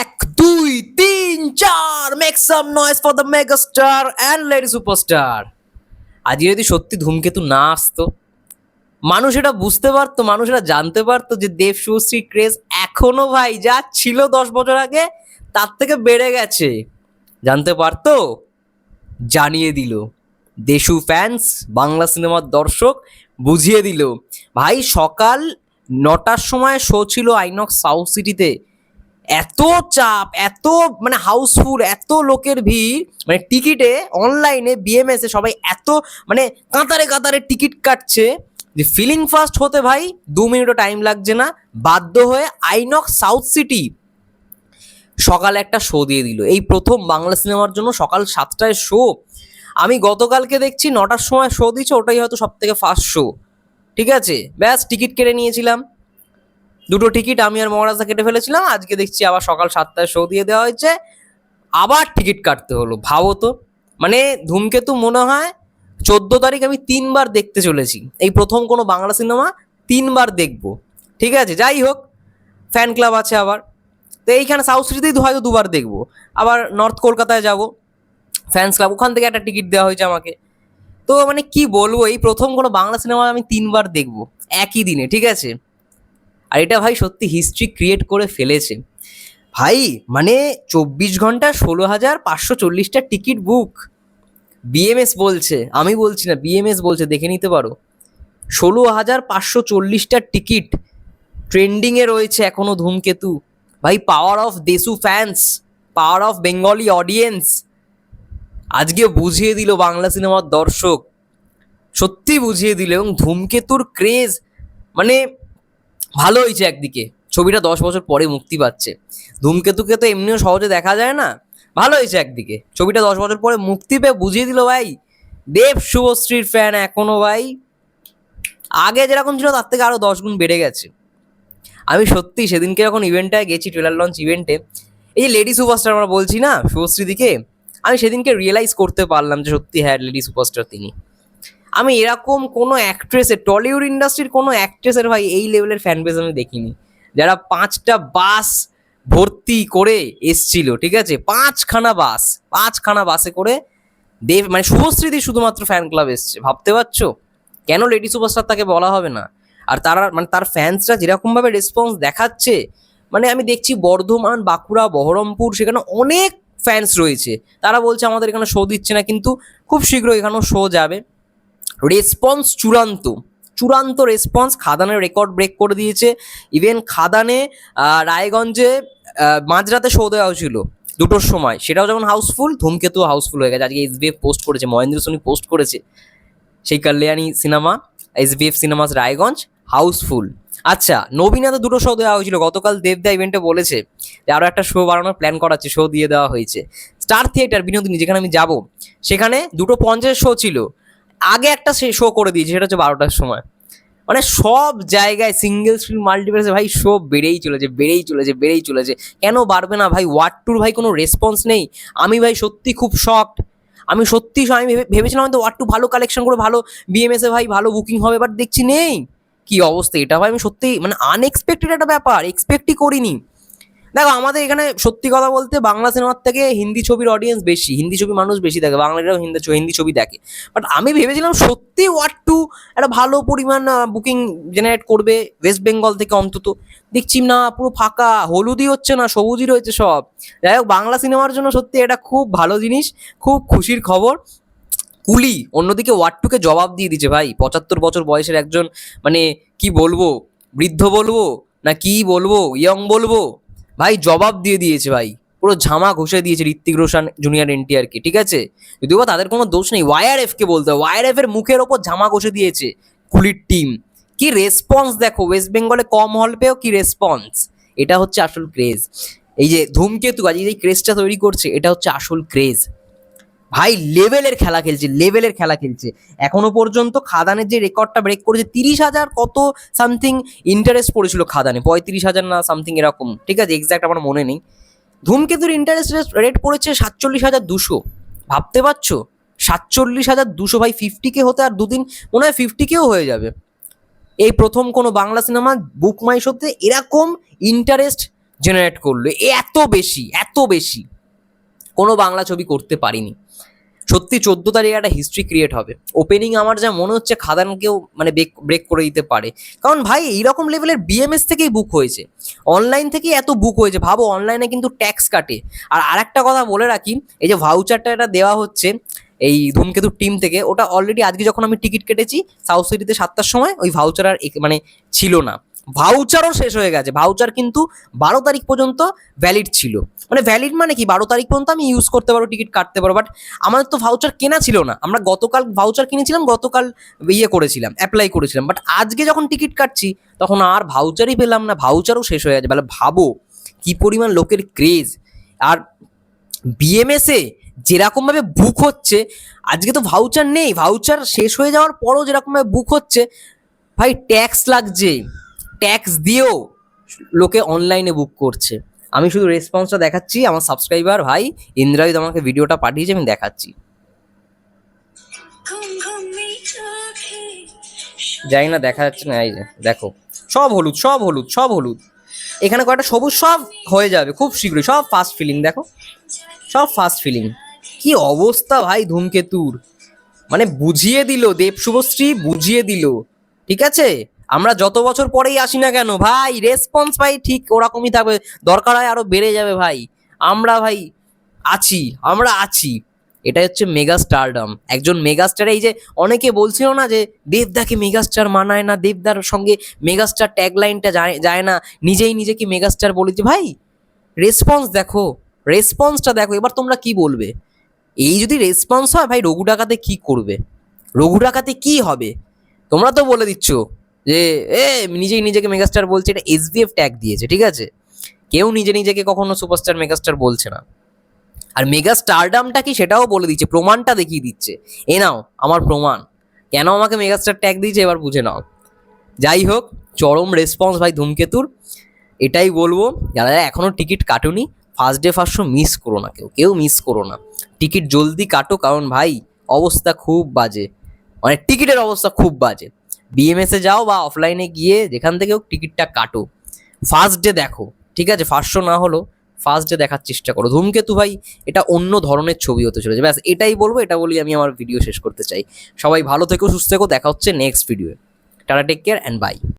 এক, দুই, তিন, চার make some noise for the mega star and lady superstar আজকে যদি সত্যি ধূমকেতু না আসতো, মানুষ এটা বুঝতে পারতো, মানুষ এটা জানতে পারতো যে দেব, শুভশ্রী, ক্রেজ এখনও ভাই যা ছিল দশ বছর আগে, তার থেকে বেড়ে গেছে। জানতে পারতো? জানিয়ে দিল। দেশু ফ্যান্স বাংলা সিনেমার দর্শক, বুঝিয়ে দিল। ভাই সকাল নটার সময় শো ছিল আইনক্স সাউথ সিটিতে। এত চাপ, এত মানে হাউসফুল, এত লোকের ভিড় মানে টিকিটে অনলাইনে বিএমএস সবাই এত মানে কাতারে কাতারে টিকিট কাটছে যে ফিলিং ফাস্ট হতে ভাই দু মিনিটও টাইম লাগছে না। বাধ্য হয়ে আইনক্স সাউথ সিটি সকালে একটা শো দিয়ে দিল। এই প্রথম বাংলা সিনেমার জন্য সকাল সাতটায় শো আমি গতকালকে দেখছি নটার সময় শো দিচ্ছে ওটাই হয়তো সব থেকে ফার্স্ট শো ঠিক আছে? ব্যাস, টিকিট কেটে নিয়েছিলাম। দুটো টিকিট আমি আর মহারাজা কেটে ফেলেছিলাম। আজকে দেখছি আবার সকাল সাতটায় শো দিয়ে দেওয়া হয়েছে। আবার টিকিট কাটতে হলো, ভাবো তো। মানে ধূমকেতু মনে হয় চোদ্দ তারিখ আমি তিনবার দেখতে চলেছি। এই প্রথম কোনো বাংলা সিনেমা তিনবার দেখব। ঠিক আছে, যাই হোক ফ্যান ক্লাব আছে আবার। তো এইখানে সাউথ সিটিতেই হয়তো দুবার দেখব। আবার নর্থ কলকাতায় যাব। ফ্যান্স ক্লাব ওখান থেকে একটা টিকিট দেওয়া হয়েছে আমাকে। তো মানে কি বলব, এই প্রথম কোনো বাংলা সিনেমা আমি তিনবার দেখব। একই দিনে, ঠিক আছে? আর এটা ভাই সত্যি হিস্ট্রি ক্রিয়েট করে ফেলেছে। ভাই মানে চব্বিশ ঘণ্টা ষোলো হাজার পাঁচশো চল্লিশটা টিকিট বুক বিএমএস বলছে, আমি বলছি না বিএমএস বলছে, দেখে নিতে পারো। ষোলো হাজার পাঁচশো চল্লিশটা টিকিট ট্রেন্ডিংয়ে রয়েছে এখনও ধূমকেতু। ভাই power of দেশু fans power of Bengali audience আজকে বুঝিয়ে দিল বাংলা সিনেমার দর্শক। সত্যি বুঝিয়ে দিল এবং ধূমকেতুর ক্রেজ মানে ভালো হয়েছে একদিকে। ছবিটা দশ বছর পরে মুক্তি পাচ্ছে। ধূমকেতুকে তো এমনিও সহজে দেখা যায় না। ভালো হয়েছে একদিকে। ছবিটা দশ বছর পরে মুক্তি পেয়ে বুঝিয়ে দিল ভাই, দেব শুভশ্রীর ফ্যান এখনও ভাই। আগে যেরকম ছিল তার থেকে আরও দশ গুণ বেড়ে গেছে। আমি সত্যি সেদিনকে যখন ইভেন্টটায় গেছি ট্রেলার লঞ্চ ইভেন্টে এই যে লেডি সুপারস্টার আমরা বলছি না, শুভশ্রী দিকে, আমি সেদিনকে রিয়েলাইজ করতে পারলাম যে সত্যি হ্যাঁ লেডি সুপারস্টার তিনি। আমি এরকম কোনো অ্যাক্ট্রেসের টলিউড ইন্ডাস্ট্রির কোনো অ্যাক্ট্রেসের ভাই এই লেভেলের ফ্যান আমি দেখিনি। যারা পাঁচটা বাস ভর্তি করে এসছিল, ঠিক আছে? পাঁচখানা বাস পাঁচখানা বাসে করে দেব মানে শুভশ্রীদি শুধুমাত্র ফ্যান ক্লাব এসছে। ভাবতে পারছ? কেন লেডি সুপারস্টার তাকে বলা হবে না? আর তারা মানে তার ফ্যান্সরা যেরকমভাবে রেসপন্স দেখাচ্ছে মানে আমি দেখছি বর্ধমান, বাঁকুড়া, বহরমপুর, সেখানে অনেক ফ্যান্স রয়েছে। তারা বলছে আমাদের এখানে শো দিচ্ছে না, কিন্তু খুব শীঘ্র এখানেও শো যাবে। রেসপন্স চূড়ান্ত। চূড়ান্ত রেসপন্স খাদানের রেকর্ড ব্রেক করে দিয়েছে। ইভেন খাদানে রায়গঞ্জে মাঝরাতে শো দেওয়া হয়েছিল দুটোর সময়। সেটাও যেমন হাউসফুল ধূমকেতু হাউসফুল হয়ে গেছে। আজকে এসবিএফ পোস্ট করেছে, মহেন্দ্র সোনি পোস্ট করেছে সেই Kalyani cinema S SVF cinemas Raiganj housefull আচ্ছা নবীনে তো দুটো শো দেওয়া হয়েছিল। গতকাল দেবদা ইভেন্টে বলেছে যে আরও একটা শো বানানোর প্ল্যান করাচ্ছে শো দিয়ে দেওয়া হয়েছে। স্টার থিয়েটার বিনোদিনী, যেখানে আমি যাব, সেখানে দুটো পঞ্চাশ শো ছিল। আগে একটা শো করে দিয়েছে, সেটা হচ্ছে বারোটার সময়। মানে সব জায়গায় সিঙ্গেল স্ক্রিন মাল্টিপ্লেক্সে ভাই শো বেড়েই চলেছে বেড়েই চলেছে বেড়েই চলেছে। কেন বাড়বে না ভাই? ওয়ার্ড টুর ভাই কোনো রেসপন্স নেই। আমি ভাই সত্যি খুব শকড আমি সত্যি আমি ভেবে- ভেবেছিলাম হয়তো ওয়ার্ড টু ভালো কালেকশন করে, ভালো বিএমএস ভাই ভালো বুকিং হবে বাট দেখছি নেই। কি অবস্থা? এটা ভাই আমি সত্যি মানে আনএক্সপেক্টেড একটা ব্যাপার। এক্সপেক্টই করিনি। দেখো, আমাদের এখানে সত্যি কথা বলতে বাংলা সিনেমার থেকে হিন্দি ছবির অডিয়েন্স বেশি, হিন্দি ছবি মানুষ বেশি দেখে বাংলাটাও হিন্দি হিন্দি ছবি দেখে। বাট আমি ভেবেছিলাম সত্যি ওয়ার্ড টু একটা ভালো পরিমাণ বুকিং জেনারেট করবে ওয়েস্ট বেঙ্গল থেকে অন্তত। দেখছি না, পুরো ফাঁকা, হলুদই হচ্ছে না, সবুজই রয়েছে সব। যাই হোক, বাংলা সিনেমার জন্য সত্যি এটা খুব ভালো জিনিস, খুব খুশির খবর। কুলি অন্যদিকে ওয়ার্ড টুকে জবাব দিয়ে দিচ্ছে ভাই, পঁচাত্তর বছর বয়সের একজন মানে কি বলব, বৃদ্ধ বলব না কি বলব ইয়ং বলব। ভাই জবাব দিয়ে দিয়েছে ভাই। পুরো ঝামা ঘষে দিয়েছে ঋত্বিক রোশন জুনিয়র এনটিআরকে ঠিক আছে? যদিও তাদের কোনো দোষ নেই ওয়াইআর এফ কে বলতে হয় ওয়াইআর এফ এর মুখের ওপর ঝামা ঘষে দিয়েছে কুলির টিম কি রেসপন্স দেখো ওয়েস্ট বেঙ্গলে কম হল পেয়েও কি রেসপন্স এটা হচ্ছে আসল ক্রেজ এই যে ধূমকেতু আজ এই ক্রেজটা তৈরি করছে, এটা হচ্ছে আসল ক্রেজ ভাই লেভেলের খেলা খেলছে লেভেলের খেলা খেলছে। এখনও পর্যন্ত খাদানের যে রেকর্ডটা ব্রেক করেছে, তিরিশ হাজার কত সামথিং ইন্টারেস্ট পড়েছিল খাদানে। পঁয়ত্রিশ হাজার না সামথিং এরকম। ঠিক আছে এক্স্যাক্ট আমার মনে নেই। ধূমকেতুর ইন্টারেস্ট রেট পড়েছে সাতচল্লিশ হাজার দুশো। ভাবতে পারছ? সাতচল্লিশ হাজার দুশো ভাই ফিফটি কে হতে আর দুদিন, মনে হয় ফিফটি কেও হয়ে যাবে। এই প্রথম কোনো বাংলা সিনেমা বুক মাই শোতে এরকম ইন্টারেস্ট জেনারেট করল। এত বেশি এত বেশি। কোনো বাংলা ছবি করতে পারিনি। সত্যি চোদ্দ তারিখে একটা হিস্ট্রি ক্রিয়েট হবে। ওপেনিং আমার যা মনে হচ্ছে খাদানকেও মানে ব্রেক ব্রেক করে দিতে পারে। কারণ ভাই, এইরকম লেভেলের বিএমএস থেকেই বুক হয়েছে। অনলাইন থেকেই এত বুক হয়েছে। ভাবো অনলাইনে কিন্তু ট্যাক্স কাটে। আর আরেকটা কথা বলে রাখি, এই যে ভাউচারটা এটা দেওয়া হচ্ছে, এই ধূমকেতুর টিম থেকে, ওটা অলরেডি আজকে যখন আমি টিকিট কেটেছি সাউথ সিটিতে সাতটার সময় ওই ভাউচার আর মানে ছিল না। ভাউচারও শেষ হয়ে গেছে। ভাউচার কিন্তু বারো তারিখ পর্যন্ত ভ্যালিড ছিল। মানে ভ্যালিড মানে কি? বারো তারিখ পর্যন্ত আমি ইউজ করতে পারব টিকিট কাটতে পারব। বাট আমাদের তো ভাউচার কেনা ছিল না। আমরা গতকাল ভাউচার কিনেছিলাম, গতকাল ইয়ে করেছিলাম অ্যাপ্লাই করেছিলাম। বাট আজকে যখন টিকিট কাটছি, তখন আর ভাউচারই পেলাম না। ভাউচারও শেষ হয়ে গেছে। বলে ভাবো কি পরিমাণ লোকের ক্রেজ আর বিএমএসে যেরকমভাবে বুক হচ্ছে, আজকে তো ভাউচার নেই। ভাউচার শেষ হয়ে যাওয়ার পরও যেরকমভাবে বুক হচ্ছে, ভাই ট্যাক্স লাগছে। ট্যাক্স দিয়েও লোকে অনলাইনে বুক করছে। আমি শুধু রেসপন্সটা দেখাচ্ছি, আমার সাবস্ক্রাইবার ভাই ইন্দ্রাজিৎ আমাকে ভিডিওটা পাঠিয়েছে, আমি দেখাচ্ছি। জানি না, দেখা যাচ্ছে না, এই যে, দেখো। সব হলুদ সব হলুদ সব হলুদ। এখানে কয়েকটা সবুজ, সব হয়ে যাবে, খুব শীঘ্রই। সব ফাস্ট ফিলিং দেখো। সব ফাস্ট ফিলিং কি অবস্থা ভাই ধূমকেতুর। মানে বুঝিয়ে দিল, দেব শুভশ্রী, বুঝিয়ে দিল। ঠিক আছে? আমরা যত বছর পরেই আসি না কেন, ভাই রেসপন্স ভাই ঠিক ওরকমই থাকবে। দরকার হয় আরও বেড়ে যাবে ভাই। আমরা ভাই আছি, আমরা আছি। এটা হচ্ছে মেগা স্টারডম একজন মেগা স্টার এই যে অনেকে বলছিল না যে দেবদাকে মেগা স্টার মানায় না, দেবদার সঙ্গে মেগা স্টার ট্যাগলাইনটা যায় যায় না। নিজেই নিজেকে মেগা স্টার বলেছে ভাই রেসপন্স দেখো রেসপন্সটা দেখো, এবার তোমরা কি বলবে? এই যদি রেসপন্স হয়, ভাই, রঘু ডাকাতে কি করবে? রঘু ডাকাতে কি হবে? তোমরা তো বলে দিচ্ছ। যে, এ, নিজেই নিজেকে মেগাস্টার বলছে, এটা এস এসবিএফ ট্যাগ দিয়েছে, ঠিক আছে? কেউ নিজে নিজেকে কখনো সুপারস্টার, মেগাস্টার বলছে না। আর মেগা স্টারডামটা কি সেটাও বলে দিচ্ছে, প্রমাণটা দেখিয়ে দিচ্ছে। এ নাও, আমার প্রমাণ। কেন আমাকে মেগাস্টার ট্যাগ দিয়েছে এবার বুঝে নাও। যাই হোক, চরম রেসপন্স ভাই ধূমকেতুর। এটাই বলব, যারা যারা এখনও ticket কাটুনি first day first show miss করো না কেউ কেউ মিস করো না। টিকিট জলদি কাটো, কারণ ভাই, অবস্থা খুব বাজে। মানে টিকিটের অবস্থা খুব বাজে। বিএমএসে যাও বা অফলাইনে গিয়ে যেখান থেকে হোক টিকিটটা কাটো। ফার্স্ট ডে দেখো, ঠিক আছে? ফার্স্ট শো না হলো ফার্স্ট ডে দেখার চেষ্টা করো। ধূমকেতু ভাই, এটা অন্য ধরনের ছবি হতে চলেছে। ব্যাস, এটাই বলব, এটা বলি আমি আমার ভিডিও শেষ করতে চাই। সবাই ভালো থেকো, সুস্থ থেকো, দেখা হচ্ছে next ভিডিওয়ে ta ta take care and bye